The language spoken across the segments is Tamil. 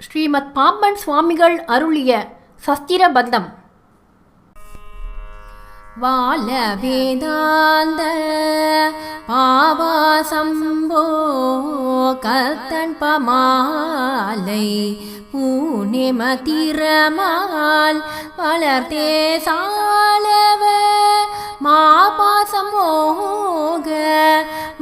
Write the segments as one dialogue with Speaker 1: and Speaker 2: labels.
Speaker 1: ஸ்ரீமத் பாம்பன் சுவாமிகள் அருளிய சஸ்திரபந்தம். வாழ வேதாந்த பாவாசம்போ கத்தன் பமாலை பூனிமதிரமால் வளர்த்தே சாலவ மாபாசம்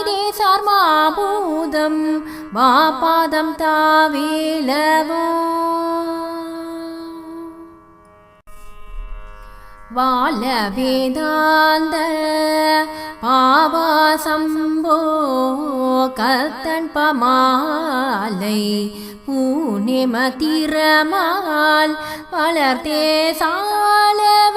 Speaker 1: மதிரே சார்மாபூதம் மாபாதம் தாவேலவோ. வாழ வேதாந்த பாவாசம்போ கத்தன் பமாலை பூனிமதிரமால் வளர்த்தே சாலவ.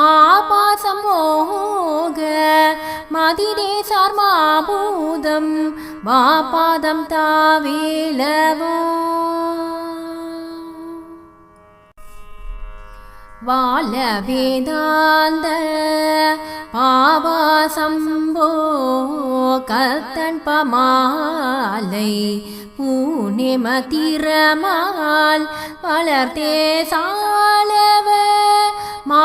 Speaker 1: மாபாசம் மோக மதிரே சார்மாபூதம் மாபாதம் தாவேலவோ. வாழ வேதாந்த பாவாசம்போ கத்தன் பமாலை பூனிமதிரமால் வளர்த்தே சாலவ மா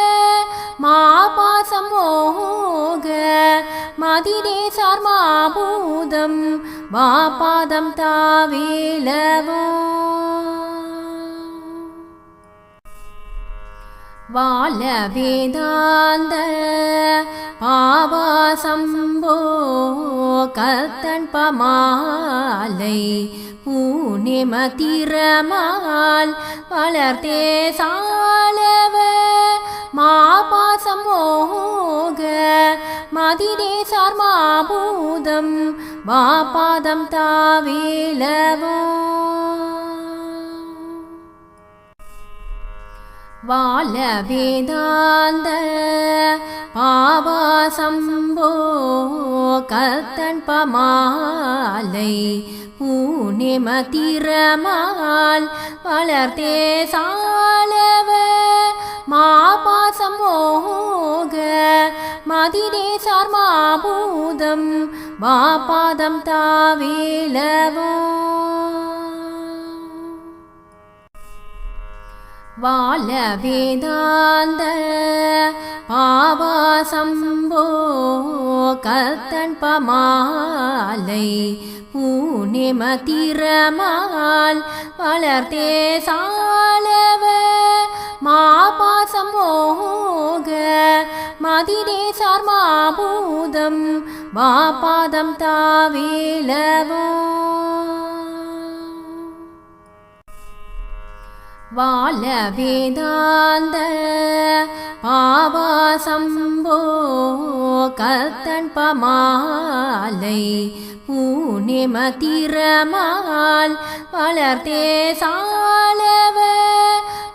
Speaker 1: மாபாசம் மோக மதிரே சார்மாபூதம் மாபாதம் தாவேலவோ. வாழ வேதாந்த பாவாசம்போ கத்தன் பமாலை பூனிமதிரமால் வளர்த்தே சாலவர் மாபாசம் ஓக மதிதேசார் மாபூதம் மாபாதம் தாவேலவோ. வாழ வேதாந்த பாவாசம்போ கத்தன் பமாலை பூனிமதிரமால் வளர்த்தே சாலவர் மாபாசம் ஓக மதிதேசார் மாபூதம் மாபாதம் தாவேலவோ. வாழ வேதாந்த பாவாசம்போ கத்தன் பமாலை பூனிமதிரமால் வளர்த்தே சாலவ. சார்மாபூதம் மாபாதம் தாவேலவோ. வாழ வேதாந்த பாவாசம்போ கத்தன் பமாலை பூனிமதிரமால் வளர்த்தே சாலவ.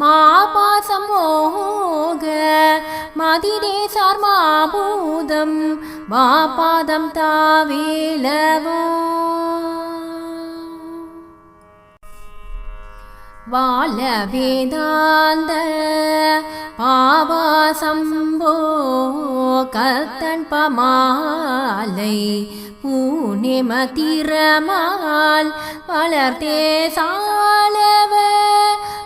Speaker 1: மாபாசம் மோக மதிரே சார்மாபூதம் வாபாதம் தாவேலவோ. வாழ வேதாந்த பாவாசம்போ கத்தன் பமாலை பூனிம திறமால் வளர்த்தே சாலவர்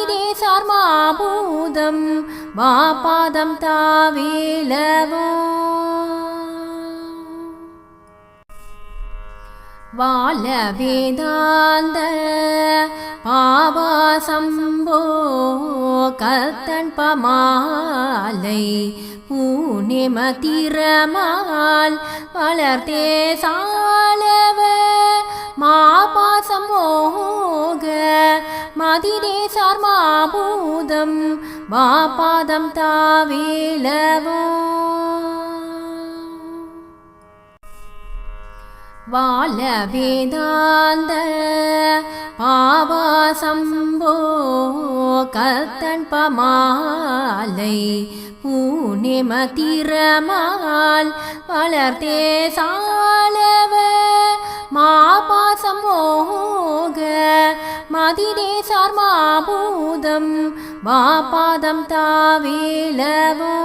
Speaker 1: மதிரே சார்மாபூதம் வாபாதம் தாவேலவோ வாழ வேதாந்த பாவாசம்போ கத்தன் பமாலை பூனிம திறமால் வளர்த்தே சாலவ மாபாசமோக மோக மதிரே சார்மாபூதம் வாபாதம் தாவேலவோ. வாழ வேதாந்த பாவாசம்போ கத்தன் பமாலை பூனிம திறமால் வளர்த்தே சாலவ மாபாசம் மோக மதிரே சார்மாபூதம் வாபாதம் தாவேலவோ.